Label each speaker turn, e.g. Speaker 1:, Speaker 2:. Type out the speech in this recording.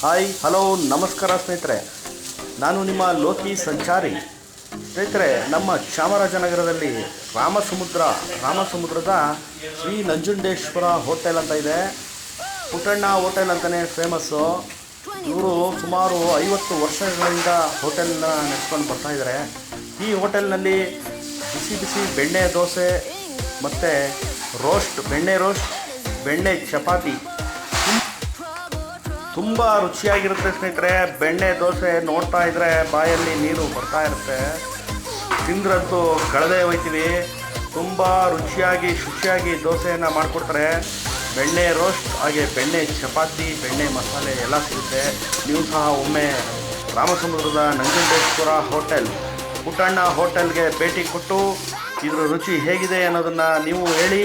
Speaker 1: Hi, hello, ನಮಸ್ಕಾರ ಸ್ನೇಹಿತರೆ. ನಾನು ನಿಮ್ಮ ಲೋಕಿ ಸಂಚಾರಿ. ಸ್ನೇಹಿತರೆ, ನಮ್ಮ ಚಾಮರಾಜನಗರದಲ್ಲಿ ರಾಮಸಮುದ್ರ, ರಾಮಸಮುದ್ರದ ಶ್ರೀ ನಂಜುಂಡೇಶ್ವರ ಹೋಟೆಲ್ ಅಂತ ಇದೆ. ಪುಟ್ಟಣ್ಣ ಹೋಟೆಲ್ ಅಂತಲೇ ಫೇಮಸ್ಸು. ಇವರು ಸುಮಾರು ಐವತ್ತು ವರ್ಷಗಳಿಂದ ಹೋಟೆಲ್ನ ನಡೆಸ್ಕೊಂಡು ಬರ್ತಾ ಇದ್ದಾರೆ ಈ ಹೋಟೆಲ್ನಲ್ಲಿ ಬಿಸಿ ಬಿಸಿ ಬೆಣ್ಣೆ ದೋಸೆ ಮತ್ತು ರೋಸ್ಟ್, ಬೆಣ್ಣೆ ರೋಸ್ಟ್, ಬೆಣ್ಣೆ ಚಪಾತಿ. ತುಂಬ ರುಚಿಯಾಗಿರುತ್ತೆ ಸ್ನೇಹಿತರೆ. ಬೆಣ್ಣೆ, ದೋಸೆ ನೋಡ್ತಾ ಇದ್ರೆ ಬಾಯಲ್ಲಿ ನೀರು ಬರ್ತಾ ಇರುತ್ತೆ. ತಿಂದ್ರಂತೂ ಕಳೆದೇ ಹೋಯ್ತೀವಿ. ತುಂಬ ರುಚಿಯಾಗಿ, ಶುಚಿಯಾಗಿ ದೋಸೆಯನ್ನು ಮಾಡಿಕೊಡ್ತಾರೆ. ಬೆಣ್ಣೆ ರೋಸ್ಟ್ ಹಾಗೆ ಬೆಣ್ಣೆ ಚಪಾತಿ, ಬೆಣ್ಣೆ ಮಸಾಲೆ ಎಲ್ಲ ಸಿಗುತ್ತೆ. ನೀವು ಸಹ ಒಮ್ಮೆ ರಾಮಸಮುದ್ರದ ನಂಜುಂಡೇಶ್ವರ ಹೋಟೆಲ್ ಪುಟ್ಟಣ್ಣ ಹೋಟೆಲ್ಗೆ ಭೇಟಿ ಕೊಟ್ಟು ಇದರ ರುಚಿ ಹೇಗಿದೆ ಅನ್ನೋದನ್ನು ನೀವು ಹೇಳಿ.